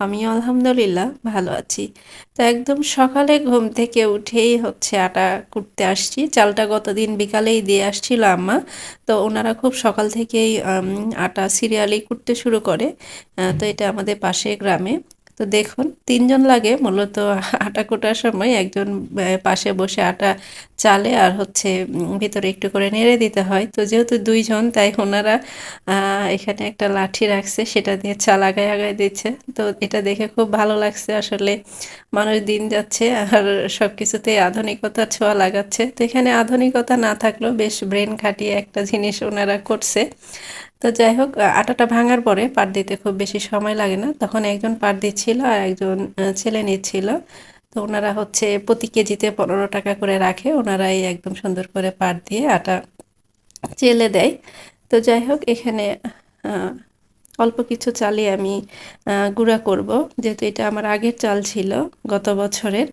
আমিও আলহামদুলিল্লাহ ভালো আছি। তো একদম সকালে ঘুম থেকে উঠেই হচ্ছে আটা কুটতে আসছি। চালটা গতদিন বিকালেই দিয়ে আসছিল আম্মা। তো ওনারা খুব সকাল থেকেই আটা সিরিয়ালি কুটতে শুরু করে। তো এটা আমাদের পাশে গ্রামে। তো দেখুন, তিনজন লাগে মূলত আটা কোটার সময়। একজন পাশে বসে আটা চালে আর হচ্ছে ভিতরে একটু করে নেড়ে দিতে হয়। তো যেহেতু দুইজন, তাই ওনারা এখানে একটা লাঠি রাখছে, সেটা দিয়ে চাল আগায় আগায় দিচ্ছে। তো এটা দেখে খুব ভালো লাগছে আসলে। মানুষ দিন যাচ্ছে আর সব কিছুতেই আধুনিকতা ছোঁয়া লাগাচ্ছে। তো এখানে আধুনিকতা না থাকলেও বেশ ব্রেন খাটিয়ে একটা জিনিস ওনারা করছে। তো যাই হোক আটাটা ভাঙার পরে পাট দিতে খুব বেশি সময় লাগে না। তখন একজন পাট দিচ্ছিল আর একজন ছেলে নিচ্ছিল। তো ওনারা হচ্ছে প্রতি কেজিতে পনেরো টাকা করে রাখে। ওনারাই একদম সুন্দর করে পাট দিয়ে আটা চেলে দেয়। তো যাই হোক, এখানে অল্প কিছু চালে আমি গুঁড়া করব। যেহেতু এটা আমার আগের চাল ছিল গত বছরের।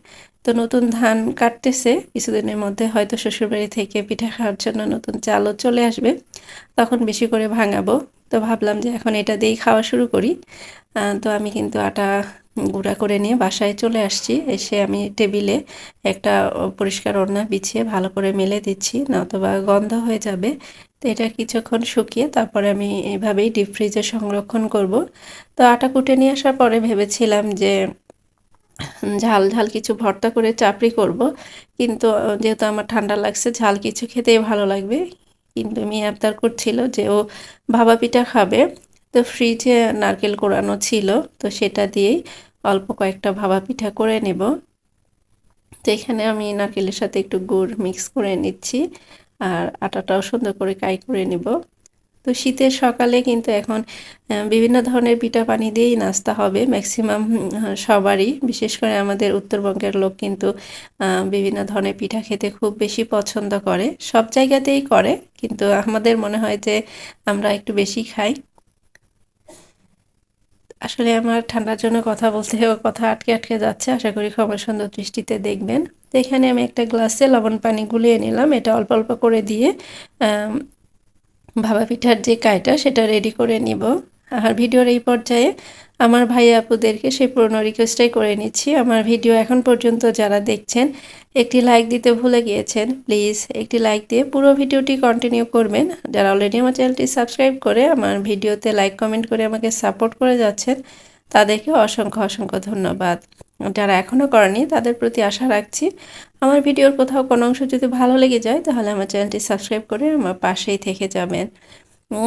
তো নতুন ধান কাটতেছে। কিছুদিনের মধ্যে হয়তো শ্বশুরবাড়ি থেকে পিঠা খাওয়ার জন্য নতুন চালও চলে আসবে। তখন বেশি করে ভাঙাবো। তো ভাবলাম যে এখন এটা দিয়েই খাওয়া শুরু করি। তো আমি কিন্তু আটা গুঁড়া করে নিয়ে বাসায় চলে আসছি। এসে আমি টেবিলে একটা পরিষ্কার ওড়না বিছিয়ে ভালো করে মেলে দিচ্ছি, নতবা গন্ধ হয়ে যাবে। তো এটা কিছুক্ষণ শুকিয়ে তারপরে আমি এভাবেই ডিপ ফ্রিজে সংরক্ষণ করব। তো আটা কুটে নিয়ে আসার পরে ভেবেছিলাম যে ঝাল ঝাল কিছু ভর্তা করে চাপড়ি করব। কিন্তু যেহেতু আমার ঠান্ডা লাগছে, ঝাল কিছু খেতেই ভালো লাগবে। কিন্তু মেয়ে আবদার করছিল যে ও ভাবা পিঠা খাবে। তো ফ্রিজে নারকেল কোরানো ছিল, তো সেটা দিয়েই অল্প কয়েকটা ভাবা পিঠা করে নেব। তো এখানে আমি নারকেলের সাথে একটু গুড় মিক্স করে নিচ্ছি, আর আটাটাও সুন্দর করে কাই করে নেব। তো শীতের সকালে কিন্তু এখন বিভিন্ন ধরনের পিঠা পানি দিয়েই নাস্তা হবে ম্যাক্সিমাম সবারই। বিশেষ করে আমাদের উত্তরবঙ্গের লোক কিন্তু বিভিন্ন ধরনের পিঠা খেতে খুব বেশি পছন্দ করে। সব জায়গাতেই করে, কিন্তু আমাদের মনে হয় যে আমরা একটু বেশি খাই। আসলে আমার ঠান্ডার জন্য কথা বলতে কথা আটকে আটকে যাচ্ছে, আশা করি খবর সুন্দর দৃষ্টিতে দেখবেন। তো এখানে আমি একটা গ্লাসে লবণ পানি গুলিয়ে নিলাম, এটা অল্প অল্প করে দিয়ে ভাবা পিঠার যে কায়টা সেটা রেডি করে নিব। আর ভিডিওর এই পর্যায়ে আমার ভাই আপুদেরকে সেই পুরনো রিকোয়েস্টটাই করে নিচ্ছি। আমার ভিডিও এখন পর্যন্ত যারা দেখছেন, একটি লাইক দিতে ভুলে গিয়েছেন প্লিজ একটি লাইক দিয়ে পুরো ভিডিওটি কন্টিনিউ করবেন। যারা অলরেডি আমার চ্যানেলটি সাবস্ক্রাইব করে আমার ভিডিওতে লাইক কমেন্ট করে আমাকে সাপোর্ট করে যাচ্ছেন তাদেরকে অসংখ্য অসংখ্য ধন্যবাদ। যারা এখনও করেনি তাদের প্রতি আশা রাখছি আমার ভিডিওর কোথাও কোনো অংশ যদি ভালো লেগে যায়, তাহলে আমার চ্যানেলটি সাবস্ক্রাইব করে আমার পাশেই থেকে যাবেন।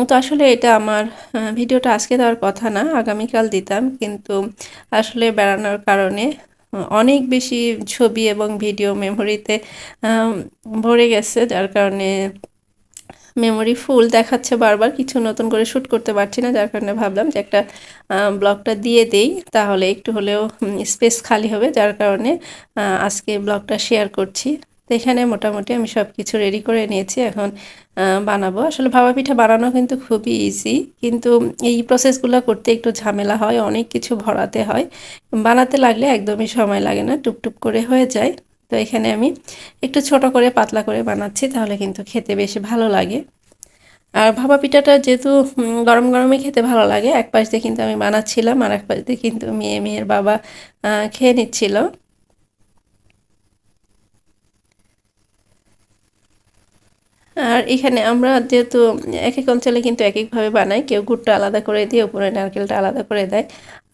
তো আসলে এটা আমার ভিডিওটা আজকে দেওয়ার কথা না, আগামীকাল দিতাম, কিন্তু আসলে বেড়ানোর কারণে অনেক বেশি ছবি এবং ভিডিও মেমোরিতে ভরে গেছে, যার কারণে মেমোরি ফুল দেখাচ্ছে বারবার, কিছু নতুন করে শ্যুট করতে পারছি না, যার কারণে ভাবলাম যে একটা ব্লগটা দিয়ে দেই, তাহলে একটু হলেও স্পেস খালি হবে, যার কারণে আজকে ব্লগটা শেয়ার করছি। এখানে মোটামুটি আমি সব কিছু রেডি করে নিয়েছি, এখন বানাবো। আসলে ভাবা পিঠা বানানো কিন্তু খুবই ইজি কিন্তু এই প্রসেসগুলো করতে একটু ঝামেলা হয়, অনেক কিছু ভরাতে হয়। বানাতে লাগলে একদমই সময় লাগে না টুকটুক করে হয়ে যায়। তো এখানে আমি একটু ছোট করে পাতলা করে বানাচ্ছি, তাহলে কিন্তু খেতে বেশি ভালো লাগে। আর ভাপা পিঠাটা যেহেতু গরম গরমে খেতে ভালো লাগে এক পাশ দিয়ে কিন্তু আমি বানাচ্ছিলাম আর এক পাশ দিয়ে কিন্তু মেয়ে, মেয়ের বাবা খেয়ে নিচ্ছিল। আর এখানে আমরা যেহেতু এক এক অঞ্চলে কিন্তু এক একভাবে বানাই, কেউ গুড়টা আলাদা করে দিয়ে উপরে নারকেলটা আলাদা করে দেয়।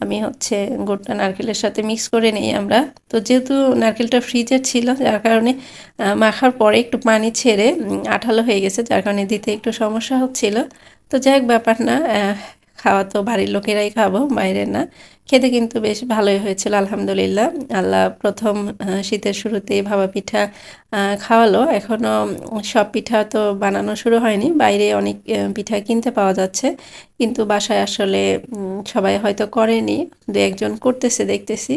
আমি হচ্ছে গুড়টা নারকেলের সাথে মিক্স করে নিই আমরা। তো যেহেতু নারকেলটা ফ্রিজে ছিল, যার কারণে মাখার পরে একটু পানি ছেড়ে আঠালো হয়ে গেছে, যার কারণে দিতে একটু সমস্যা হচ্ছিল। তো যাই হোক, ব্যাপার না খাওয়া তো বাড়ির লোকেরাই খাব বাইরে না। খেতে কিন্তু বেশ ভালোই হয়েছিল, আলহামদুলিল্লাহ। আল্লাহ প্রথম শীতের শুরুতেই ভাবা পিঠা খাওয়ালো। এখনও সব পিঠা তো বানানো শুরু হয়নি, বাইরে অনেক পিঠা কিনতে পাওয়া যাচ্ছে। কিন্তু বাসায় আসলে সবাই হয়তো করেনি। দু একজন করতেছে, দেখতেছি।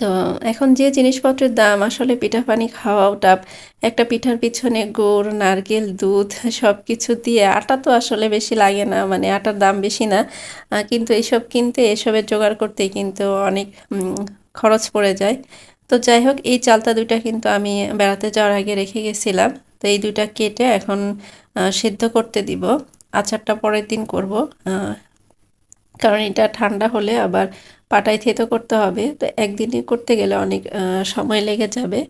তো এখন যে জিনিসপত্রের দাম, আসলে পিঠা পানি খাওয়াও টাপ একটা পিঠার পিছনে গুড়, নারকেল, দুধ সব কিছু দিয়ে আটা তো আসলে বেশি লাগে না মানে আটার দাম বেশি না। কিন্তু এইসব কিনতে, এসবের জোগাড় করতে কিন্তু অনেক খরচ পড়ে যায়। তো যাই হোক, এই চালতা দুইটা কিন্তু আমি বেড়াতে যাওয়ার আগে রেখে গেছিলাম। তো এই দুইটা কেটে এখন সেদ্ধ করতে দিব। আচারটা পরের দিন করব। কারণ এটা ঠান্ডা হলে আবার পাটায় থেতো করতে হবে। তো একদিনে করতে গেলে অনেক সময় লেগে যাবে।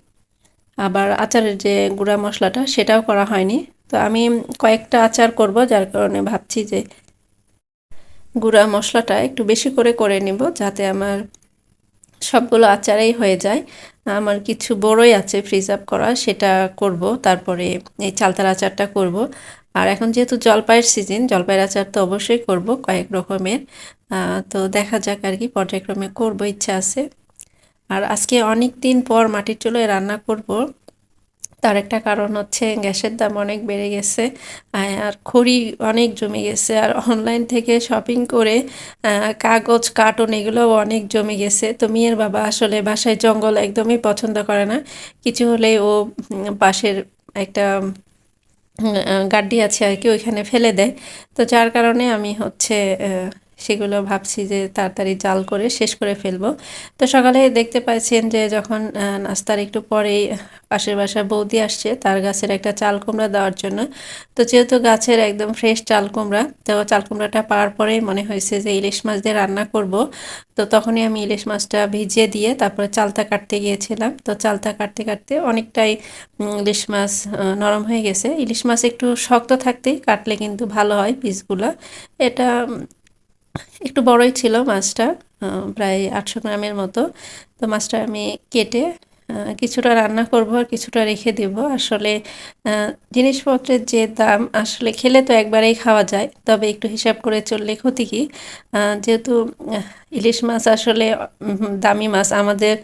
আবার আচারের যে গুঁড়া মশলাটা সেটাও করা হয়নি। তো আমি কয়েকটা আচার করব, যার কারণে ভাবছি যে গুঁড়া মশলাটা একটু বেশি করে করে নিব, যাতে আমার সবগুলো আচারেই হয়ে যায়। আমার কিছু বড়ই আছে ফ্রিজ আপ করা, সেটা করব। তারপরে এই চালতার আচারটা করব। আর এখন যেহেতু জলপাইয়ের সিজন জলপাইয়ের আচার তো অবশ্যই করব কয়েক রকমের। তো দেখা যাক আর কি, পর্যায়ক্রমে করব, ইচ্ছা আছে। আর আজকে অনেক দিন পর মাটির চুলোয় রান্না করব। তার একটা কারণ হচ্ছে গ্যাসের দাম অনেক বেড়ে গেছে। আর খড়ি অনেক জমে গেছে। আর অনলাইন থেকে শপিং করে কাগজ কার্টন এগুলোও অনেক জমে গেছে। তো মেয়ের বাবা আসলে বাসায় জঙ্গল একদমই পছন্দ করে না। কিছু হলে ও পাশের একটা গাড্ডি আছে আর কি ওইখানে ফেলে দেয়। তো যার কারণে আমি হচ্ছে সেগুলো ভাবছি যে তাড়াতাড়ি জাল করে শেষ করে ফেলব। তো সকালে দেখতে পাচ্ছেন যে যখন নাস্তার একটু পরেই পাশের বাসায় বৌদি আসছে তার গাছের একটা চাল কুমড়া দেওয়ার জন্য। তো যেহেতু গাছের একদম ফ্রেশ চাল কুমড়া, তো চাল কুমড়াটা পাওয়ার পরেই মনে হয়েছে যে ইলিশ মাছ দিয়ে রান্না করব। তো তখনই আমি ইলিশ মাছটা ভিজিয়ে দিয়ে তারপরে চালতা কাটতে গিয়েছিলাম। তো চালতা কাটতে কাটতে অনেকটাই ইলিশ মাছ নরম হয়ে গেছে। ইলিশ মাছ একটু শক্ত থাকতেই কাটলে কিন্তু ভালো হয় পিসগুলো। এটা একটু বড়ই ছিল মাছটা প্রায় আটশো গ্রামের মতো। তো মাছটা আমি কেটে কিছুটা রান্না করব আর কিছুটা রেখে দেব। আসলে জিনিসপত্রের যে দাম আসলে খেলে তো একবারেই খাওয়া যায়, তবে একটু হিসাব করে চললে ক্ষতি কি? যেহেতু ইলিশ মাছ আসলে দামি মাছ আমাদের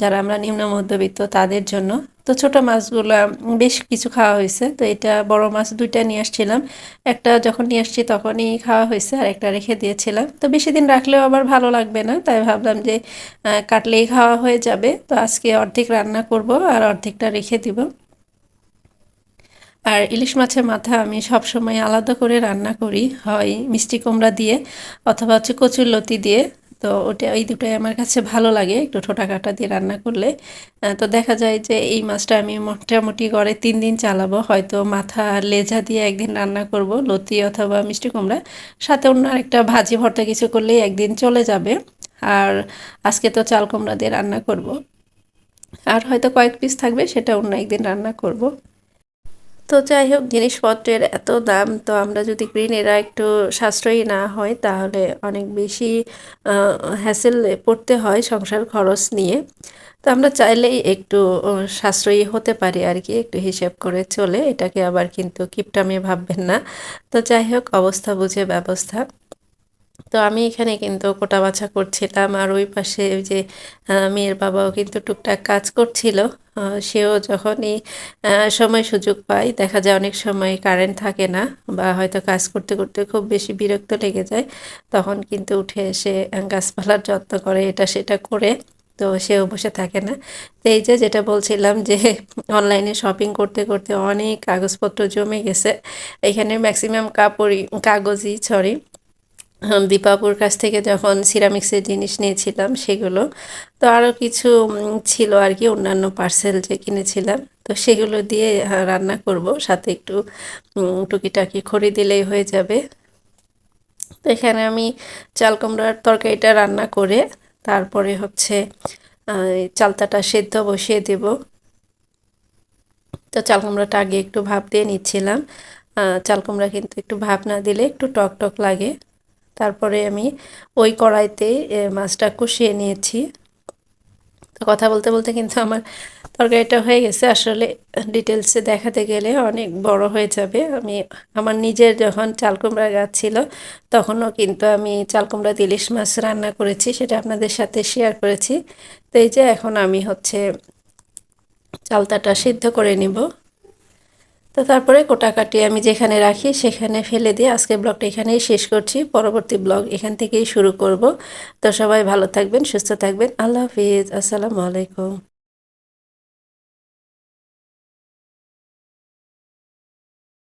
যারা আমরা নিম্ন মধ্যবিত্ত তাদের জন্য। তো ছোট মাছগুলো বেশ কিছু খাওয়া হয়েছে। তো এটা বড় মাছ দুইটা নিয়ে আসছিলাম। একটা যখন নিয়ে আসছি তখনই খাওয়া হয়েছে, আর একটা রেখে দিয়েছিলাম। তো বেশি দিন রাখলেও আবার ভালো লাগবে না, তাই ভাবলাম যে কাটলেই খাওয়া হয়ে যাবে। তো আজকে অর্ধেক রান্না করব, আর অর্ধেকটা রেখে দিব। আর ইলিশ মাছের মাথা আমি সব সময় আলাদা করে রান্না করি, হয় মিষ্টি কুমড়া দিয়ে অথবা হচ্ছে কচুর লতি দিয়ে। তো ওটা এই দুটোই আমার কাছে ভালো লাগে, একটু ঠোঁটা কাটা দিয়ে রান্না করলে। তো দেখা যায় যে এই মাছটা আমি মোটামুটি গড়ে তিন দিন চালাবো, হয়তো মাথা লেজা দিয়ে একদিন রান্না করব, লতি অথবা মিষ্টি কুমড়া, সাথে অন্য আরেকটা ভাজি ভর্তা কিছু করলেই একদিন চলে যাবে। আর আজকে তো চাল কুমড়া দিয়ে রান্না করব। আর হয়তো কয়েক পিস থাকবে, সেটা অন্য একদিন রান্না করব। তো যাই হোক, জিনিসপত্রের এত দাম, তো আমরা যদি গৃহিণীরা একটু সাশ্রয়ী না হয়, তাহলে অনেক বেশি হ্যাসেল পড়তে হয় সংসার খরচ নিয়ে। তো আমরা চাইলেই একটু সাশ্রয়ী হতে পারি আর কি, একটু হিসেব করে চলে। এটাকে আবার কিন্তু কিপটামে ভাববেন না। তো যাই হোক, অবস্থা বুঝে ব্যবস্থা। তো আমি এখানে কিন্তু কোটা বাছা করছিলাম। আর ওই পাশে ওই যে মেয়ের বাবাও কিন্তু টুকটাক কাজ করছিল। সেও যখনই সময় সুযোগ পায়, দেখা যায় অনেক সময় কারেন্ট থাকে না বা হয়তো কাজ করতে করতে খুব বেশি বিরক্ত লেগে যায়, তখন কিন্তু উঠে এসে গাছপালার যত্ন করে, এটা সেটা করে, তো সেও বসে থাকে না। তো এই যে যেটা বলছিলাম যে, অনলাইনে শপিং করতে করতে অনেক কাগজপত্র জমে গেছে। এখানে ম্যাক্সিমাম কাপড়ই, কাগজই, সরি দীপাপুর কাছ থেকে যখন সিরামিক্সের জিনিস নিয়েছিলাম সেগুলো, তো আরও কিছু ছিল আর কি, অন্যান্য পার্সেল যে কিনেছিলাম, তো সেগুলো দিয়ে রান্না করব। সাথে একটু টুকিটাকি খড়ি দিলেই হয়ে যাবে। তো এখানে আমি চাল কুমড়ার তরকারিটা রান্না করে, তারপরে হচ্ছে চালতাটা সেদ্ধ বসিয়ে দেব। তো চাল কুমড়াটা আগে একটু ভাপ দিয়ে নিচ্ছিলাম। চাল কুমড়া কিন্তু একটু ভাপ না দিলে একটু টক টক লাগে। তারপরে আমি ওই কড়াইতে মাছটা কষিয়ে নিয়েছি। তো কথা বলতে বলতে কিন্তু আমার তরকারিটা হয়ে গেছে। আসলে ডিটেলসে দেখাতে গেলে অনেক বড় হয়ে যাবে। আমি, আমার নিজের যখন চাল কুমড়া গাছ ছিল, তখনও কিন্তু আমি চাল কুমড়া ইলিশ মাছ রান্না করেছি, সেটা আপনাদের সাথে শেয়ার করেছি। তো এই যে এখন আমি হচ্ছে চালতাটা সিদ্ধ করে নিব। তো তারপরে কোটাকাটি আমি যেখানে রাখি সেখানে ফেলে দিয়ে আজকে ব্লগটা এখানেই শেষ করছি। পরবর্তী ব্লগ এখান থেকেই শুরু করব। তো সবাই ভালো থাকবেন, সুস্থ থাকবেন। আল্লাহ হাফিজ। আসসালামু আলাইকুম।